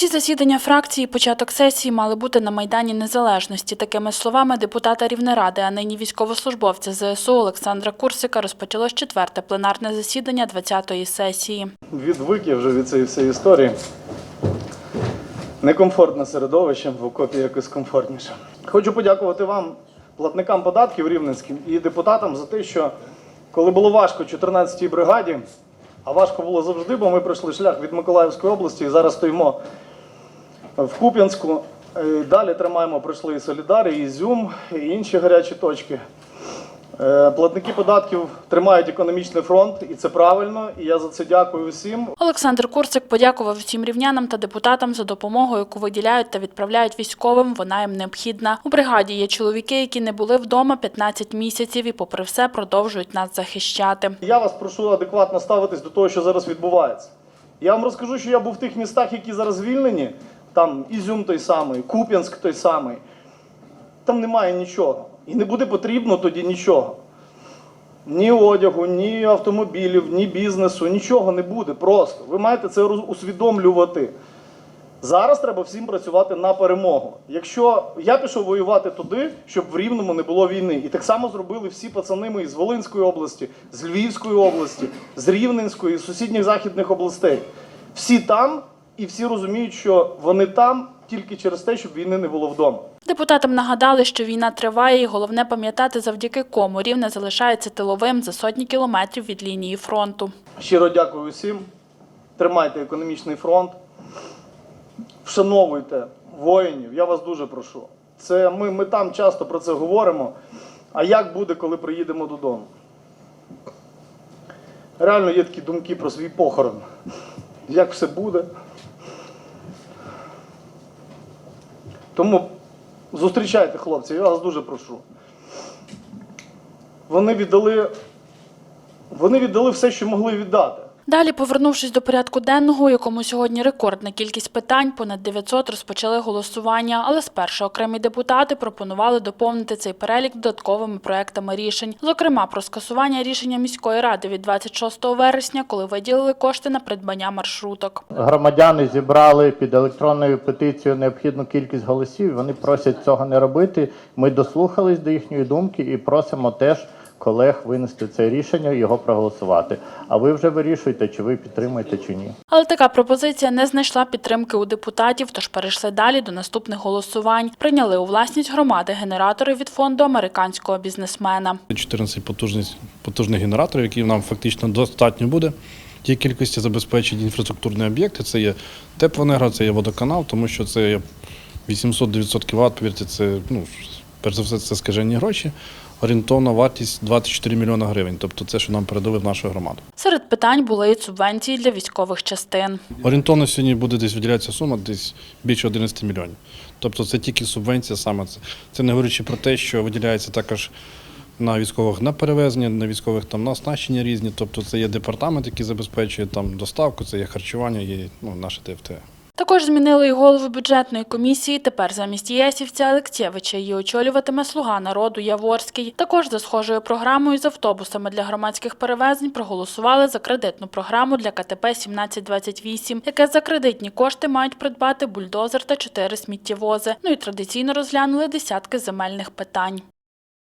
Усі засідання фракції, початок сесії мали бути на Майдані Незалежності. Такими словами депутата Рівнеради, а нині військовослужбовця ЗСУ Олександра Курсика розпочалось четверте пленарне засідання 20-ї сесії. відвик я вже від цієї всієї історії. Некомфортне середовище, в окопі якось комфортніше. Хочу подякувати вам, платникам податків рівненським і депутатам за те, що коли було важко 14-й бригаді, а важко було завжди, бо ми пройшли шлях від Миколаївської області і зараз стоїмо в Куп'янську. Далі тримаємо, пройшли і Солідар, і Ізюм, і інші гарячі точки. Е, Платники податків тримають економічний фронт, і це правильно. І я за це дякую усім. Олександр Курсик подякував всім рівнянам та депутатам за допомогу, яку виділяють та відправляють військовим. Вона їм необхідна. У бригаді є чоловіки, які не були вдома 15 місяців і, попри все, продовжують нас захищати. Я вас прошу адекватно ставитись до того, що зараз відбувається. Я вам розкажу, що я був в тих містах, які зараз звільнені. Там Ізюм той самий, Куп'янськ той самий. Там немає нічого. І не буде потрібно тоді нічого. Ні одягу, ні автомобілів, ні бізнесу, нічого не буде. Просто. Ви маєте це усвідомлювати. Зараз треба всім працювати на перемогу. Якщо я пішов воювати туди, щоб в Рівному не було війни, і так само зробили всі пацани мої з Волинської області, з Львівської області, з Рівненської, з сусідніх західних областей. Всі там, і всі розуміють, що вони там тільки через те, щоб війни не було вдома. Депутатам нагадали, що війна триває, і головне пам'ятати, завдяки кому рівне залишається тиловим за сотні кілометрів від лінії фронту. Щиро дякую усім. Тримайте економічний фронт. Вшановуйте воїнів. Я вас дуже прошу. Це ми, ми там часто про це говоримо. А як буде, коли приїдемо додому? Реально є такі думки про свій похорон. Як все буде? Тому зустрічайте хлопців, я вас дуже прошу. Вони віддали, вони віддали все, що могли віддати. Далі, повернувшись до порядку денного, у якому сьогодні рекордна кількість питань, понад 900 розпочали голосування. Але спершу окремі депутати пропонували доповнити цей перелік додатковими проектами рішень. Зокрема, про скасування рішення міської ради від 26 вересня, коли виділили кошти на придбання маршруток. Громадяни зібрали під електронною петицією необхідну кількість голосів. Вони просять цього не робити. Ми дослухались до їхньої думки і просимо теж колег винести це рішення і його проголосувати. А ви вже вирішуєте, чи ви підтримуєте чи ні. Але така пропозиція не знайшла підтримки у депутатів, тож перейшли далі до наступних голосувань. Прийняли у власність громади генератори від фонду американського бізнесмена. 14 потужність, потужних генераторів, які нам фактично достатньо буде. Ті кількості забезпечить інфраструктурні об'єкти. Це є теплоенерго, це є водоканал, тому що це є 800-900 кВт, повірте, це, ну, перш за все, це скажені гроші. Орієнтовна вартість 24 мільйона гривень. Тобто це, що нам передали в нашу громаду. Серед питань були і субвенції для військових частин. Орієнтовно сьогодні буде десь виділятися сума десь більше 11 мільйонів. Тобто це тільки субвенція саме це. Це не говорячи про те, що виділяється також на військових на перевезення, на військових там на оснащення різні. Тобто це є департамент, який забезпечує там доставку, це є харчування, є ну, наше ТФТ. Також змінили і голову бюджетної комісії. Тепер замість єсівця Алексєвича її очолюватиме слуга народу Яворський. Також за схожою програмою з автобусами для громадських перевезень проголосували за кредитну програму для КТП 1728, яке за кредитні кошти мають придбати бульдозер та чотири сміттєвози. Ну і традиційно розглянули десятки земельних питань.